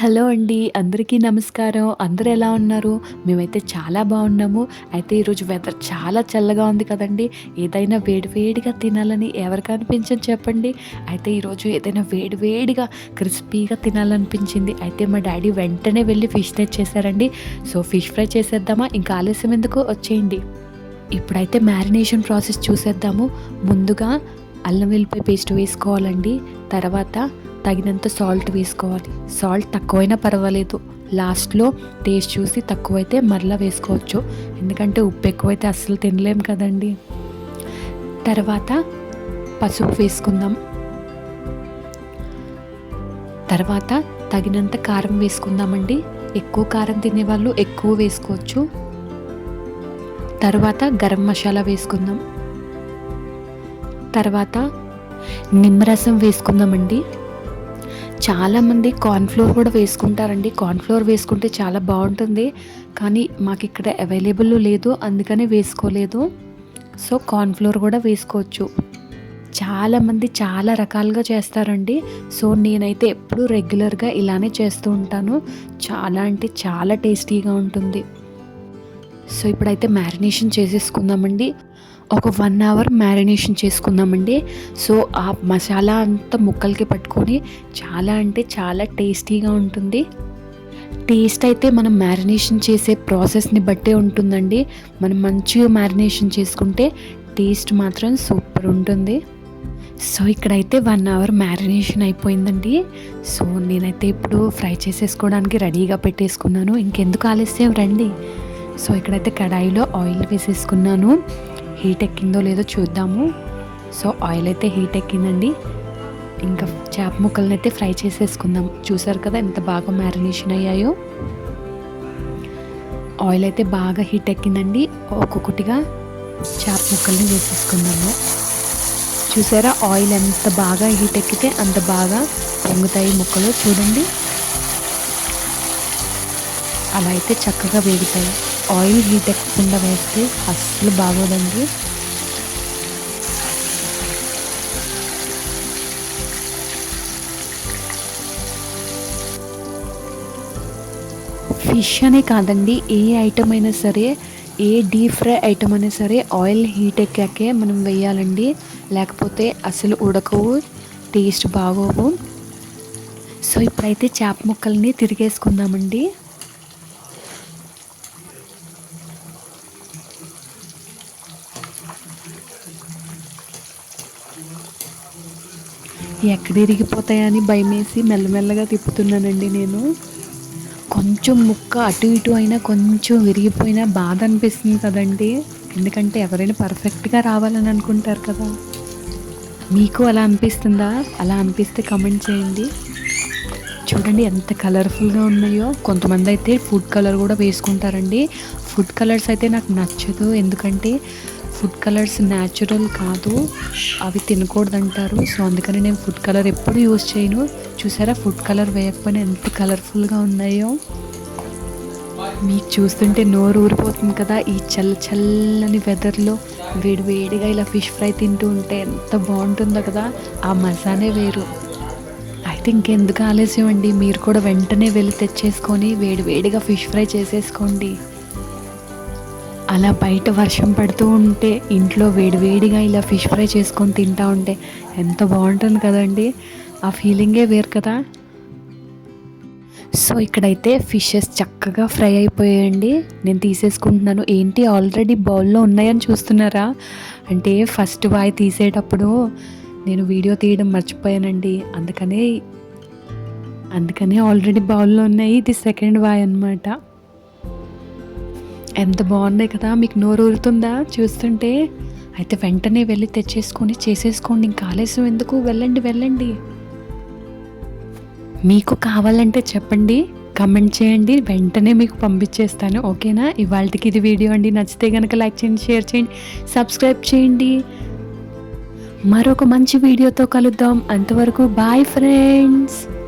Hello అండి. అందరికీ నమస్కారం. అందరు ఎలా ఉన్నారు? మేమైతే చాలా బాగున్నాము. అయితే ఈరోజు వెదర్ చాలా చల్లగా ఉంది కదండి. ఏదైనా వేడివేడిగా తినాలని ఎవరికి అనిపించని చెప్పండి. అయితే ఈరోజు ఏదైనా వేడివేడిగా క్రిస్పీగా తినాలనిపించింది. అయితే మా డాడీ వెంటనే వెళ్ళి ఫిష్ తెచ్చేసారండి సో ఫిష్ ఫ్రై చేసేద్దామా? ఇంకా ఆలస్యం ఎందుకు? వచ్చేయండి. ఇప్పుడైతే మ్యారినేషన్ ప్రాసెస్ చూసేద్దాము. ముందుగా అల్లం వెల్లిపాయ పేస్ట్ వేసుకోవాలండి. తర్వాత తగినంత సాల్ట్ వేసుకోవాలి. సాల్ట్ తక్కువైనా పర్వాలేదు. లాస్ట్లో టేస్ట్ చూసి తక్కువైతే మరలా వేసుకోవచ్చు. ఎందుకంటే ఉప్పు ఎక్కువైతే అస్సలు తినలేం కదండి. తర్వాత పసుపు వేసుకుందాం. తర్వాత తగినంత కారం వేసుకుందామండి. ఎక్కువ కారం తినేవాళ్ళు ఎక్కువ వేసుకోవచ్చు. తర్వాత గరం మసాలా వేసుకుందాం. తర్వాత నిమ్మరసం వేసుకుందామండి. చాలామంది కార్న్ఫ్లోర్ కూడా వేసుకుంటారండి. కార్న్ఫ్లోర్ వేసుకుంటే చాలా బాగుంటుంది. కానీ మాకు ఇక్కడ అవైలబుల్ లేదు. అందుకనే వేసుకోలేదు. సో కార్న్ఫ్లోర్ కూడా వేసుకోవచ్చు. చాలామంది చాలా రకాలుగా చేస్తారండి. సో నేనైతే ఎప్పుడూ రెగ్యులర్గా ఇలానే చేస్తూ ఉంటాను. చాలా అంటే చాలా టేస్టీగా ఉంటుంది. సో ఇప్పుడైతే మ్యారినేషన్ చేసేసుకుందామండి. ఒక వన్ అవర్ మ్యారినేషన్ చేసుకుందామండి. సో ఆ మసాలా అంతా ముక్కలకి పట్టుకొని చాలా అంటే చాలా టేస్టీగా ఉంటుంది. టేస్ట్ అయితే మనం మ్యారినేషన్ చేసే ప్రాసెస్ని బట్టే ఉంటుందండి. మనం మంచిగా మ్యారినేషన్ చేసుకుంటే టేస్ట్ మాత్రం సూపర్ ఉంటుంది. సో ఇక్కడైతే వన్ అవర్ మ్యారినేషన్ అయిపోయిందండి. సో నేనైతే ఇప్పుడు ఫ్రై చేసేసుకోవడానికి రెడీగా పెట్టేసుకున్నాను. ఇంకెందుకు ఆలస్యం రండి. సో ఇక్కడైతే కడాయిలో ఆయిల్ వేసేసుకున్నాను. హీట్ ఎక్కిందో లేదో చూద్దాము. సో ఆయిల్ అయితే హీట్ ఎక్కిందండి. ఇంకా చేప ముక్కలను అయితే ఫ్రై చేసేసుకుందాం. చూసారు కదా ఎంత బాగా మ్యారినేషన్ అయ్యాయో. ఆయిల్ అయితే బాగా హీట్ ఎక్కిందండి. ఒక్కొక్కటిగా చేప ముక్కల్ని వేసేసుకుందాము. చూసారా ఆయిల్ ఎంత బాగా హీట్ ఎక్కితే అంత బాగా పొంగుతాయి ముక్కలు. చూడండి. అలా అయితే చక్కగా వేగుతాయి. ఆయిల్ హీట్ ఎక్కకుండా వేస్తే అస్సలు బాగోదండి. ఫిష్ అనే కాదండి ఏ ఐటమ్ అయినా సరే ఏ డీప్ ఫ్రై ఐటమ్ అయినా సరే ఆయిల్ హీట్ ఎక్కాకే మనం వేయాలండి. లేకపోతే అసలు ఉడకవు టేస్ట్ బాగోవు. సో ఇప్పుడైతే చేప ముక్కల్ని తిరిగేసుకుందామండి. ఎక్కడ ఇరిగిపోతాయని భయమేసి మెల్లమెల్లగా తిప్పుతున్నానండి నేను. కొంచెం ముక్క అటు ఇటు అయినా కొంచెం విరిగిపోయినా బాధ అనిపిస్తుంది కదండి. ఎందుకంటే ఎవరైనా పర్ఫెక్ట్గా రావాలని అనుకుంటారు కదా. మీకు అలా అనిపిస్తుందా? అలా అనిపిస్తే కమెంట్ చేయండి. చూడండి ఎంత కలర్ఫుల్గా ఉన్నాయో. కొంతమంది అయితే ఫుడ్ కలర్ కూడా వేసుకుంటారండి. ఫుడ్ కలర్స్ అయితే నాకు నచ్చదు. ఎందుకంటే ఫుడ్ కలర్స్ న్యాచురల్ కాదు. అవి తినకూడదు అంటారు సో అందుకని నేను ఫుడ్ కలర్ ఎప్పుడు యూజ్ చేయను. చూసారా? ఫుడ్ కలర్ వేయకపోయినా ఎంత కలర్ఫుల్గా ఉన్నాయో. మీకు చూస్తుంటే నోరు ఊరిపోతుంది కదా. ఈ చల్ల చల్లని వెదర్లో వేడి వేడిగా ఇలా ఫిష్ ఫ్రై తింటూ ఉంటే ఎంత బాగుంటుందో కదా. ఆ మజానే వేరు. అయితే ఇంకెందుకు ఆలస్యం అండి? మీరు కూడా వెంటనే వెళ్ళి తెచ్చేసుకొని వేడి వేడిగా ఫిష్ ఫ్రై చేసేసుకోండి. అలా బయట వర్షం పడుతూ ఉంటే ఇంట్లో వేడివేడిగా ఇలా ఫిష్ ఫ్రై చేసుకొని తింటా ఉంటే ఎంత బాగుంటుంది కదండి? ఆ ఫీలింగే వేరు కదా? సో ఇక్కడైతే ఫిషెస్ చక్కగా ఫ్రై అయిపోయాయండి. నేను తీసేసుకుంటున్నాను. ఏంటి? ఆల్రెడీ బౌల్లో ఉన్నాయని చూస్తున్నారా? అంటే ఫస్ట్ వాయి తీసేటప్పుడు నేను వీడియో తీయడం మర్చిపోయానండి. అందుకనే అందుకనే ఆల్రెడీ బౌల్లో ఉన్నాయి. ఇది సెకండ్ వాయ్ అనమాట ఎంత బాగున్నాయి కదా మీకు నోరు ఊరుతుందా? చూస్తుంటే అయితే వెంటనే వెళ్ళి తెచ్చేసుకొని చేసేసుకోండి ఇంకా ఆలస్యం ఎందుకు? వెళ్ళండి వెళ్ళండి. మీకు కావాలంటే చెప్పండి కమెంట్ చేయండి వెంటనే మీకు పంపించేస్తాను ఓకేనా? ఇవాళకి ఇది వీడియో అండి నచ్చితే కనుక లైక్ చేయండి షేర్ చేయండి సబ్స్క్రైబ్ చేయండి. మరొక మంచి వీడియోతో కలుద్దాం. అంతవరకు బాయ్ ఫ్రెండ్స్.